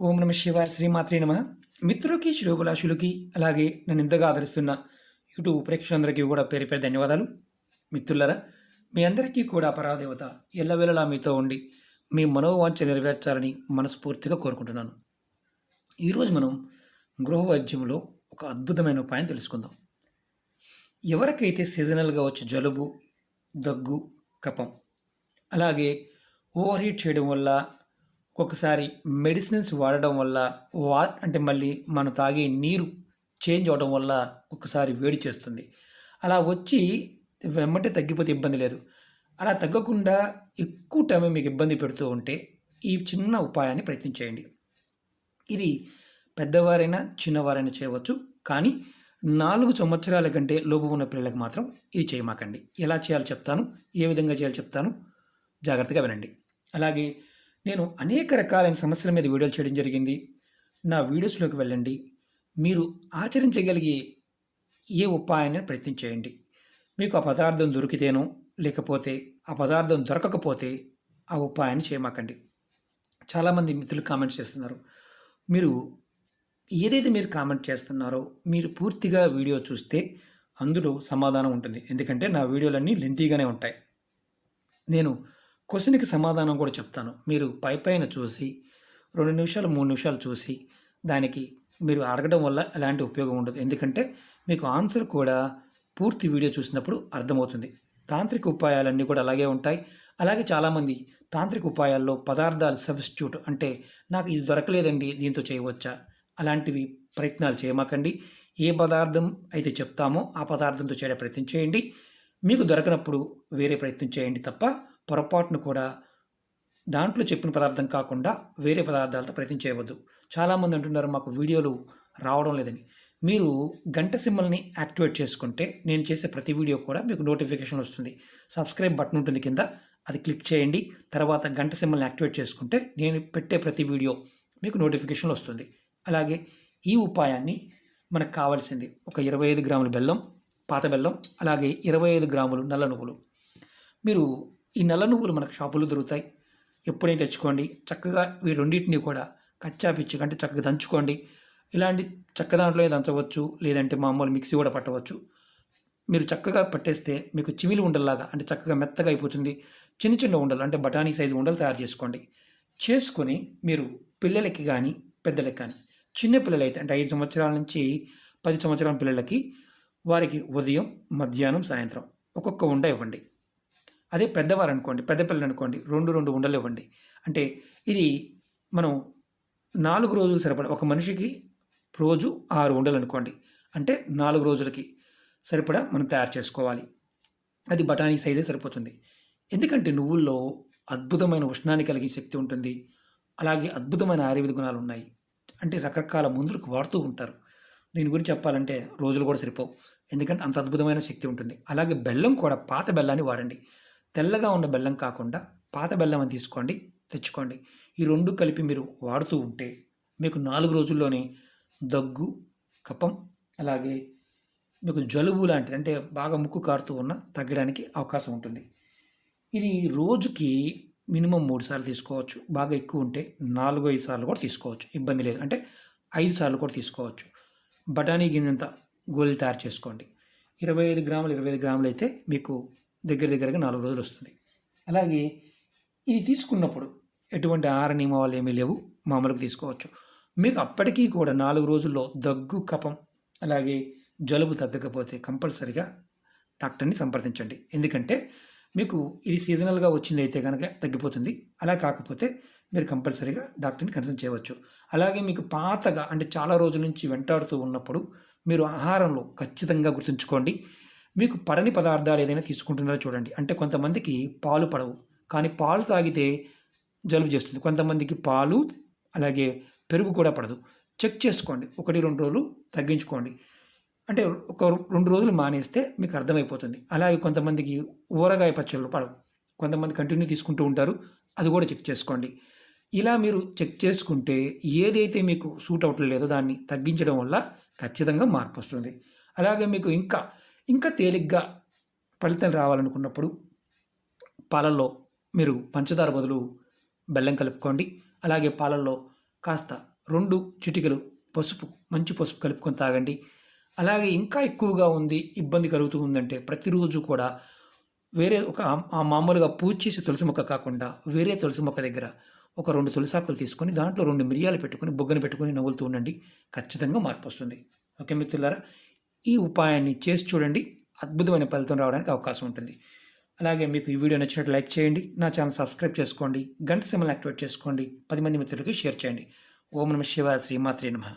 ఓం నమ శివ శ్రీమాత్రి నమ. మిత్రులకి శ్రోభిలాషులకి అలాగే నన్ను ఇంతగా ఆదరిస్తున్న యూట్యూబ్ ప్రేక్షకులందరికీ కూడా పేరు పేరు ధన్యవాదాలు. మిత్రులరా మీ అందరికీ కూడా పరాదేవత ఎల్లవేళలా మీతో ఉండి మీ మనోవాంఛ నెరవేర్చాలని మనస్ఫూర్తిగా కోరుకుంటున్నాను. ఈరోజు మనం గృహవైద్యంలో ఒక అద్భుతమైన ఉపాయం తెలుసుకుందాం. ఎవరికైతే సీజనల్గా వచ్చే జలుబు దగ్గు కపం అలాగే ఓవర్ హీట్ చేయడం వల్ల ఒకసారి మెడిసిన్స్ వాడడం వల్ల వా అంటే మళ్ళీ మనం తాగే నీరు చేంజ్ అవడం వల్ల ఒక్కసారి వేడి చేస్తుంది. అలా వచ్చి వెంబటే తగ్గిపోతే ఇబ్బంది లేదు. అలా తగ్గకుండా ఎక్కువ టైం మీకు ఇబ్బంది పెడుతూ ఉంటే ఈ చిన్న ఉపాయాన్ని ప్రయత్నించేయండి ఇది పెద్దవారైనా చిన్నవారైనా చేయవచ్చు కానీ నాలుగు సంవత్సరాల కంటే లోపు ఉన్న పిల్లలకు మాత్రం ఇది చేయమాకండి. ఎలా చేయాలో చెప్తాను ఏ విధంగా చేయాలో చెప్తాను జాగ్రత్తగా వినండి. అలాగే నేను అనేక రకాలైన సమస్యల మీద వీడియోలు చేయడం జరిగింది. నా వీడియోస్లోకి వెళ్ళండి. మీరు ఆచరించగలిగే ఏ ఉపాయాన్ని ప్రయత్నం చేయండి. మీకు ఆ పదార్థం దొరికితేనో లేకపోతే ఆ పదార్థం దొరకకపోతే ఆ ఉపాయాన్ని చేయమాకండి. చాలామంది మిత్రులు కామెంట్ చేస్తున్నారు. మీరు ఏదైతే మీరు కామెంట్ చేస్తున్నారో మీరు పూర్తిగా వీడియో చూస్తే అందులో సమాధానం ఉంటుంది. ఎందుకంటే నా వీడియోలన్నీ లెంతీగానే ఉంటాయి. నేను క్వశ్చన్కి సమాధానం కూడా చెప్తాను. మీరు పై పైన చూసి రెండు నిమిషాలు మూడు నిమిషాలు చూసి దానికి మీరు అడగడం వల్ల ఎలాంటి ఉపయోగం ఉండదు. ఎందుకంటే మీకు ఆన్సర్ కూడా పూర్తి వీడియో చూసినప్పుడు అర్థమవుతుంది. తాంత్రిక ఉపాయాలన్నీ కూడా అలాగే ఉంటాయి. అలాగే చాలామంది తాంత్రిక ఉపాయాల్లో పదార్థాలు సబ్స్టిట్యూట్ అంటే నాకు ఇది దొరకలేదండి దీంతో చేయవచ్చా? అలాంటివి ప్రయత్నాలు చేయమాకండి. ఏ పదార్థం అయితే చెప్తామో ఆ పదార్థంతో చేయడం ప్రయత్నం చేయండి. మీకు దొరకనప్పుడు వేరే ప్రయత్నం చేయండి తప్ప పొరపాటును కూడా దాంట్లో చెప్పిన పదార్థం కాకుండా వేరే పదార్థాలతో ప్రయత్నం చేయవద్దు. చాలామంది అంటున్నారు మాకు వీడియోలు రావడం లేదని. మీరు గంట సింబల్ని యాక్టివేట్ చేసుకుంటే నేను చేసే ప్రతి వీడియో కూడా మీకు నోటిఫికేషన్ వస్తుంది. సబ్స్క్రైబ్ బటన్ ఉంటుంది కింద అది క్లిక్ చేయండి. తర్వాత గంట సింబల్ని యాక్టివేట్ చేసుకుంటే నేను పెట్టే ప్రతి వీడియో మీకు నోటిఫికేషన్ వస్తుంది. అలాగే ఈ ఉపాయాన్ని మనకు కావాల్సింది ఒక ఇరవై ఐదు గ్రాముల బెల్లం పాత బెల్లం అలాగే ఇరవై ఐదు గ్రాములు నల్ల నువ్వులు. మీరు ఈ నల్ల నువ్వులు మనకు షాపులో దొరుకుతాయి. ఎప్పుడైనా తెచ్చుకోండి. చక్కగా ఈ రెండింటిని కూడా కచ్చా పిచ్చి అంటే చక్కగా దంచుకోండి. ఇలాంటి చక్క దాంట్లో దంచవచ్చు లేదంటే మామూలు మిక్సీ కూడా పట్టవచ్చు. మీరు చక్కగా పట్టేస్తే మీకు చిమిలి ఉండల్లాగా అంటే చక్కగా మెత్తగా అయిపోతుంది. చిన్న చిన్న ఉండలు అంటే బఠానీ సైజు ఉండలు తయారు చేసుకోండి. చేసుకొని మీరు పిల్లలకి కానీ పెద్దలకి కానీ చిన్న పిల్లలు అయితే అంటే ఐదు సంవత్సరాల నుంచి పది సంవత్సరాల పిల్లలకి వారికి ఉదయం మధ్యాహ్నం సాయంత్రం ఒక్కొక్క ఉండ ఇవ్వండి. అదే పెద్దవారు అనుకోండి పెద్ద పిల్లలు అనుకోండి రెండు రెండు ఉండలు ఇవ్వండి. అంటే ఇది మనం నాలుగు రోజులు సరిపడ ఒక మనిషికి రోజు ఆరు ఉండలు అనుకోండి. అంటే నాలుగు రోజులకి సరిపడా మనం తయారు చేసుకోవాలి. అది బఠానీ సైజే సరిపోతుంది. ఎందుకంటే నువ్వుల్లో అద్భుతమైన ఉష్ణాన్ని కలిగే శక్తి ఉంటుంది. అలాగే అద్భుతమైన ఆయుర్వేద గుణాలు ఉన్నాయి. అంటే రకరకాల మందులకు వాడుతూ ఉంటారు. దీని గురించి చెప్పాలంటే రోజులు కూడా సరిపోవు. ఎందుకంటే అంత అద్భుతమైన శక్తి ఉంటుంది. అలాగే బెల్లం కూడా పాత బెల్లాన్ని వాడండి. తెల్లగా ఉన్న బెల్లం కాకుండా పాత బెల్లం అని తీసుకోండి తెచ్చుకోండి. ఈ రెండు కలిపి మీరు వాడుతూ ఉంటే మీకు నాలుగు రోజుల్లోనే దగ్గు కపం అలాగే మీకు జలుబు లాంటిది అంటే బాగా ముక్కు కారుతూ ఉన్న తగ్గడానికి అవకాశం ఉంటుంది. ఇది రోజుకి మినిమం మూడు సార్లు తీసుకోవచ్చు. బాగా ఎక్కువ ఉంటే నాలుగు ఐదు సార్లు కూడా తీసుకోవచ్చు. ఇబ్బంది లేదు. అంటే ఐదు సార్లు కూడా తీసుకోవచ్చు. బఠానీ గింజంత గోళీలు తయారు చేసుకోండి. ఇరవై ఐదు గ్రాములు ఇరవై ఐదు గ్రాములు అయితే మీకు దగ్గర దగ్గరగా నాలుగు రోజులు వస్తుంది. అలాగే ఇది తీసుకున్నప్పుడు ఎటువంటి ఆహార నియమాలు ఏమీ లేవు మామూలుగా తీసుకోవచ్చు. మీకు అప్పటికీ కూడా నాలుగు రోజుల్లో దగ్గు కపం అలాగే జలుబు తగ్గకపోతే కంపల్సరిగా డాక్టర్ని సంప్రదించండి. ఎందుకంటే మీకు ఇది సీజనల్గా వచ్చింది అయితే కనుక తగ్గిపోతుంది. అలా కాకపోతే మీరు కంపల్సరీగా డాక్టర్ని కన్సల్ట్ చేయవచ్చు. అలాగే మీకు పాతగా అంటే చాలా రోజుల నుంచి వెంటాడుతూ ఉన్నప్పుడు మీరు ఆహారంలో ఖచ్చితంగా గుర్తుంచుకోండి. మీకు పడని పదార్థాలు ఏదైనా తీసుకుంటున్నారో చూడండి. అంటే కొంతమందికి పాలు పడవు. కానీ పాలు తాగితే జలుబు చేస్తుంది. కొంతమందికి పాలు అలాగే పెరుగు కూడా పడదు. చెక్ చేసుకోండి. ఒకటి రెండు రోజులు తగ్గించుకోండి. అంటే ఒక రెండు రోజులు మానేస్తే మీకు అర్థమైపోతుంది. అలాగే కొంతమందికి ఊరగాయ పచ్చళ్ళు పడవు. కొంతమంది కంటిన్యూ తీసుకుంటూ ఉంటారు. అది కూడా చెక్ చేసుకోండి. ఇలా మీరు చెక్ చేసుకుంటే ఏదైతే మీకు సూట్ అవ్వట్లేదో దాన్ని తగ్గించడం వల్ల ఖచ్చితంగా మార్పు వస్తుంది. అలాగే మీకు ఇంకా ఇంకా తేలిగ్గా ఫలితం రావాలనుకున్నప్పుడు పాలల్లో మీరు పంచదార బదులు బెల్లం కలుపుకోండి. అలాగే పాలల్లో కాస్త రెండు చిటికలు పసుపు మంచి పసుపు కలుపుకొని తాగండి. అలాగే ఇంకా ఎక్కువగా ఉంది ఇబ్బంది కలుగుతూ ఉందంటే ప్రతిరోజు కూడా వేరే ఒక ఆ మామూలుగా పూజ చేసి తులసి మొక్క కాకుండా వేరే తులసి మొక్క దగ్గర ఒక రెండు తులసాకులు తీసుకొని దాంట్లో రెండు మిరియాలు పెట్టుకొని బొగ్గను పెట్టుకొని నవ్వులుతూ ఉండండి. ఖచ్చితంగా మార్పు వస్తుంది. ఓకే మిత్రులారా ఈ ఉపాయాన్ని చేసి చూడండి. అద్భుతమైన ఫలితం రావడానికి అవకాశం ఉంటుంది. అలాగే మీకు ఈ వీడియో నచ్చినట్టు లైక్ చేయండి. నా ఛానల్ సబ్స్క్రైబ్ చేసుకోండి. గంట సిమ్మల్ని యాక్టివేట్ చేసుకోండి. పది మంది మిత్రులకి షేర్ చేయండి. ఓం నమ శివ శ్రీమాత్రి నమః.